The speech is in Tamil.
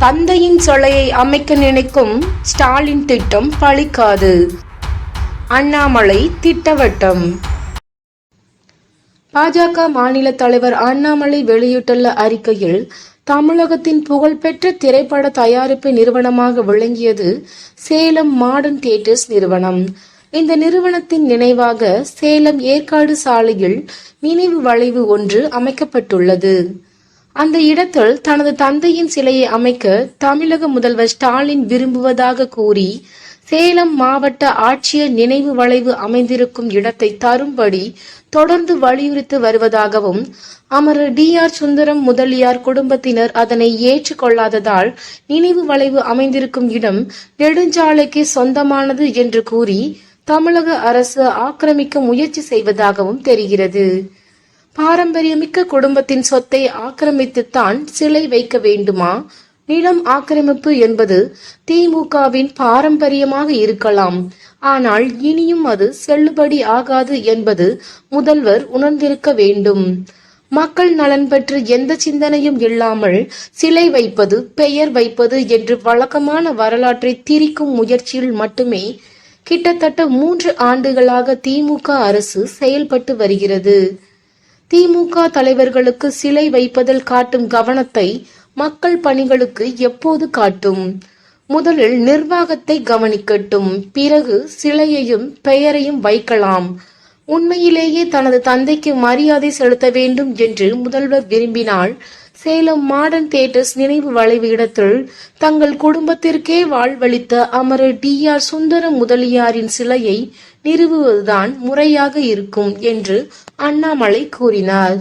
தந்தையின் சொலையை அமைக்க நினைக்கும் ஸ்டாலின் திட்டம் பழிக்காது. அண்ணாமலை திட்டவட்டம். பாஜக மாநில தலைவர் அண்ணாமலை வெளியிட்டுள்ள அறிக்கையில் தமிழகத்தின் புகழ்பெற்ற திரைப்பட தயாரிப்பு நிறுவனமாக விளங்கியது சேலம் மாடர்ன் தியேட்டர்ஸ் நிறுவனம். இந்த நிறுவனத்தின் நினைவாக சேலம் ஏற்காடு சாலையில் நினைவு வளைவு ஒன்று அமைக்கப்பட்டுள்ளது. அந்த இடத்தில் தனது தந்தையின் சிலையை அமைக்க தமிழக முதல்வர் ஸ்டாலின் விரும்புவதாக கூறி சேலம் மாவட்ட ஆட்சியர் நினைவு வளைவு அமைந்திருக்கும் இடத்தை தரும்படி தொடர்ந்து வலியுறுத்தி வருவதாகவும் அமரர் டி ஆர் சுந்தரம் முதலியார் குடும்பத்தினர் அதனை ஏற்றுக்கொள்ளாததால் நினைவு வளைவு அமைந்திருக்கும் இடம் நெடுஞ்சாலைக்கு சொந்தமானது என்று கூறி தமிழக அரசு ஆக்கிரமிக்க முயற்சி செய்வதாகவும் தெரிகிறது. பாரம்பரியமிக்க குடும்பத்தின் சொத்தை ஆக்கிரமித்துத்தான் சிலை வைக்க வேண்டுமா? நிலம் ஆக்கிரமிப்பு என்பது திமுகவின் பாரம்பரியமாக இருக்கலாம். ஆனால் இனியும் அது செல்லுபடி ஆகாது என்பது முதல்வர் உணர்ந்திருக்க வேண்டும். மக்கள் நலன் பற்றி எந்த சிந்தனையும் இல்லாமல் சிலை வைப்பது பெயர் வைப்பது என்று வழக்கமான வரலாற்றை திரிக்கும் முயற்சியில் மட்டுமே கிட்டத்தட்ட மூன்று ஆண்டுகளாக திமுக அரசு செயல்பட்டு வருகிறது. திமுக தலைவர்களுக்கு சிலை வைப்பதில் காட்டும் கவனத்தை மக்கள் பணிகளுக்கு எப்போது காட்டும்? முதலில் நிர்வாகத்தை கவனிக்கட்டும். பிறகு சிலையையும் பெயரையும் வைக்கலாம். உண்மையிலேயே தனது தந்தைக்கு மரியாதை செலுத்த வேண்டும் என்று முதல்வர் விரும்பினால் சேலம் மாடர்ன் தியேட்டர்ஸ் நினைவு வளைவு இடத்தில் தங்கள் குடும்பத்திற்கே வாழ்வளித்த அமரர் டி ஆர் சுந்தர முதலியாரின் சிலையை நிறுவுவதுதான் முறையாக இருக்கும் என்று அண்ணாமலை கூறினார்.